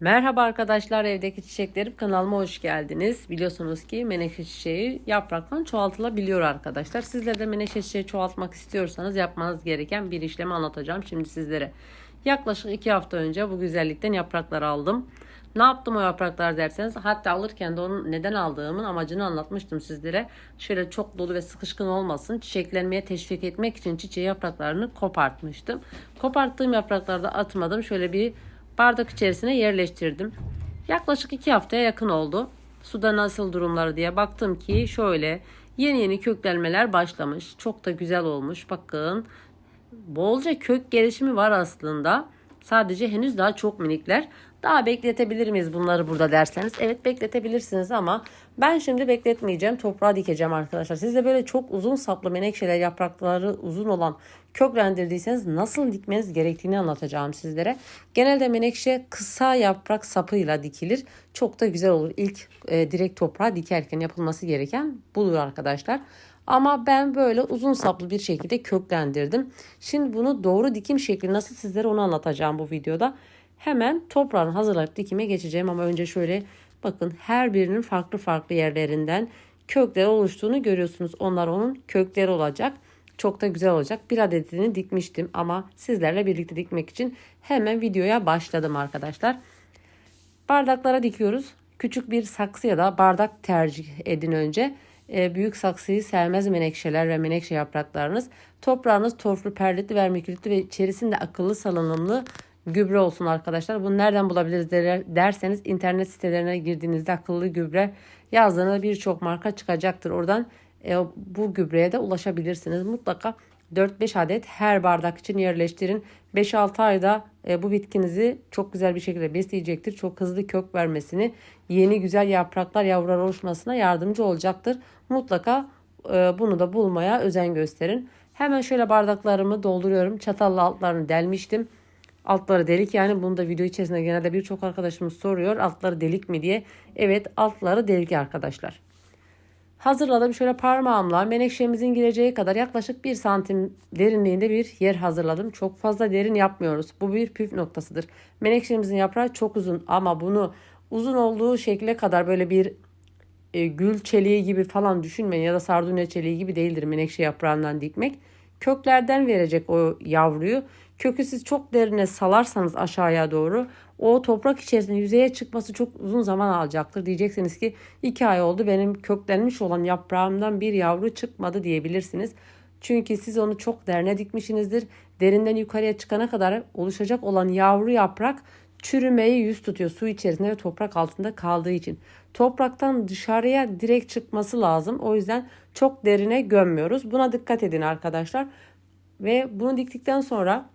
Merhaba arkadaşlar evdeki çiçeklerim kanalıma hoş geldiniz. Biliyorsunuz ki menekşe çiçeği yapraktan çoğaltılabiliyor arkadaşlar. Sizler de menekşe çiçeği çoğaltmak istiyorsanız yapmanız gereken bir işlemi anlatacağım şimdi sizlere. Yaklaşık 2 hafta önce bu güzellikten yapraklar aldım. Ne yaptım o yapraklar derseniz hatta alırken de onun neden aldığımın amacını anlatmıştım sizlere. Şöyle çok dolu ve sıkışkın olmasın çiçeklenmeye teşvik etmek için çiçeği yapraklarını kopartmıştım. Koparttığım yapraklarda atmadım. Şöyle bir bardak içerisine yerleştirdim. Yaklaşık 2 haftaya yakın oldu. Suda nasıl durumları diye baktım ki şöyle yeni yeni köklenmeler başlamış. Çok da güzel olmuş. Bakın bolca kök gelişimi var aslında. Sadece henüz daha çok minikler. Daha bekletebilir miyiz bunları burada derseniz? Evet bekletebilirsiniz ama ben şimdi bekletmeyeceğim. Toprağa dikeceğim arkadaşlar. Siz de böyle çok uzun saplı menekşeler yaprakları uzun olan köklendirdiyseniz nasıl dikmeniz gerektiğini anlatacağım sizlere. Genelde menekşe kısa yaprak sapıyla dikilir. Çok da güzel olur. İlk e, direkt toprağa dikerken yapılması gereken budur arkadaşlar. Ama ben böyle uzun saplı bir şekilde köklendirdim. Şimdi bunu doğru dikim şekli nasıl sizlere onu anlatacağım bu videoda. Hemen toprağını hazırlayıp dikime geçeceğim ama önce şöyle bakın her birinin farklı farklı yerlerinden kökler oluştuğunu görüyorsunuz. Onlar onun kökleri olacak. Çok da güzel olacak. Bir adetini dikmiştim ama sizlerle birlikte dikmek için hemen videoya başladım arkadaşlar. Bardaklara dikiyoruz. Küçük bir saksı ya da bardak tercih edin önce. E, büyük saksıyı sevmez menekşeler ve menekşe yapraklarınız. Toprağınız torflu, perlitli, vermikülitli ve içerisinde akıllı salınımlı gübre olsun arkadaşlar. Bunu nereden bulabiliriz derseniz internet sitelerine girdiğinizde akıllı gübre yazdığınızda birçok marka çıkacaktır. Oradan e, bu gübreye de ulaşabilirsiniz. Mutlaka 4-5 adet her bardak için yerleştirin. 5-6 ayda e, bu bitkinizi çok güzel bir şekilde besleyecektir. Çok hızlı kök vermesini, yeni güzel yapraklar, yavrular oluşmasına yardımcı olacaktır. Mutlaka e, bunu da bulmaya özen gösterin. Hemen şöyle bardaklarımı dolduruyorum. Çatalla altlarını delmiştim. Altları delik yani bunu da video içerisinde genelde birçok arkadaşımız soruyor. Altları delik mi diye. Evet altları delik arkadaşlar. Hazırladım. Şöyle parmağımla menekşemizin gireceği kadar yaklaşık 1 santim derinliğinde bir yer hazırladım. Çok fazla derin yapmıyoruz. Bu bir püf noktasıdır. Menekşemizin yaprağı çok uzun ama bunu uzun olduğu şekle kadar böyle bir e, gül çeliği gibi falan düşünmeyin ya da sardunya çeliği gibi değildir menekşe yaprağından dikmek. Köklerden verecek o yavruyu. Kökü siz çok derine salarsanız aşağıya doğru o toprak içerisinde yüzeye çıkması çok uzun zaman alacaktır. Diyeceksiniz ki iki ay oldu benim köklenmiş olan yaprağımdan bir yavru çıkmadı diyebilirsiniz. Çünkü siz onu çok derine dikmişsinizdir. Derinden yukarıya çıkana kadar oluşacak olan yavru yaprak çürümeyi yüz tutuyor su içerisinde ve toprak altında kaldığı için. Topraktan dışarıya direkt çıkması lazım. O yüzden çok derine gömmüyoruz. Buna dikkat edin arkadaşlar. Ve bunu diktikten sonra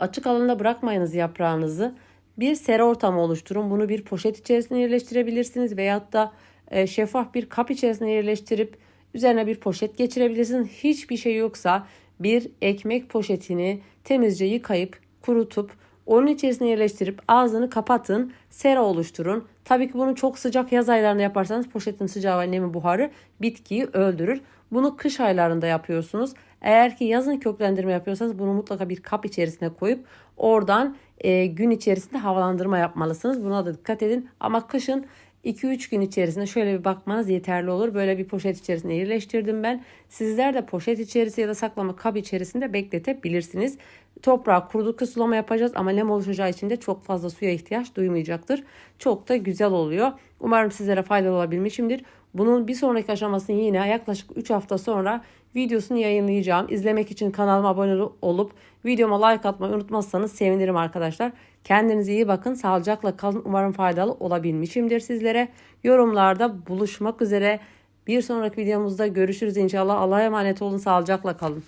açık alanda bırakmayınız yaprağınızı. Bir sera ortamı oluşturun. Bunu bir poşet içerisine yerleştirebilirsiniz veyahut da e, şeffaf bir kap içerisine yerleştirip üzerine bir poşet geçirebilirsiniz. Hiçbir şey yoksa bir ekmek poşetini temizce yıkayıp kurutup onun içerisine yerleştirip ağzını kapatın, sera oluşturun. Tabii ki bunu çok sıcak yaz aylarında yaparsanız poşetin sıcağı ve nemi buharı bitkiyi öldürür. Bunu kış aylarında yapıyorsunuz. Eğer ki yazın köklendirme yapıyorsanız bunu mutlaka bir kap içerisine koyup oradan e, gün içerisinde havalandırma yapmalısınız. Buna da dikkat edin. Ama kışın 2-3 gün içerisinde şöyle bir bakmanız yeterli olur. Böyle bir poşet içerisine yerleştirdim ben. Sizler de poşet içerisinde ya da saklama kap içerisinde bekletebilirsiniz. Toprağı kurudukça sulama yapacağız ama nem oluşacağı için de çok fazla suya ihtiyaç duymayacaktır. Çok da güzel oluyor. Umarım sizlere faydalı olabilmişimdir. Bunun bir sonraki aşamasını yine yaklaşık 3 hafta sonra videosunu yayınlayacağım. İzlemek için kanalıma abone olup videoma like atmayı unutmazsanız sevinirim arkadaşlar. Kendinize iyi bakın. Sağlıcakla kalın. Umarım faydalı olabilmişimdir sizlere. Yorumlarda buluşmak üzere. Bir sonraki videomuzda görüşürüz inşallah. Allah'a emanet olun. Sağlıcakla kalın.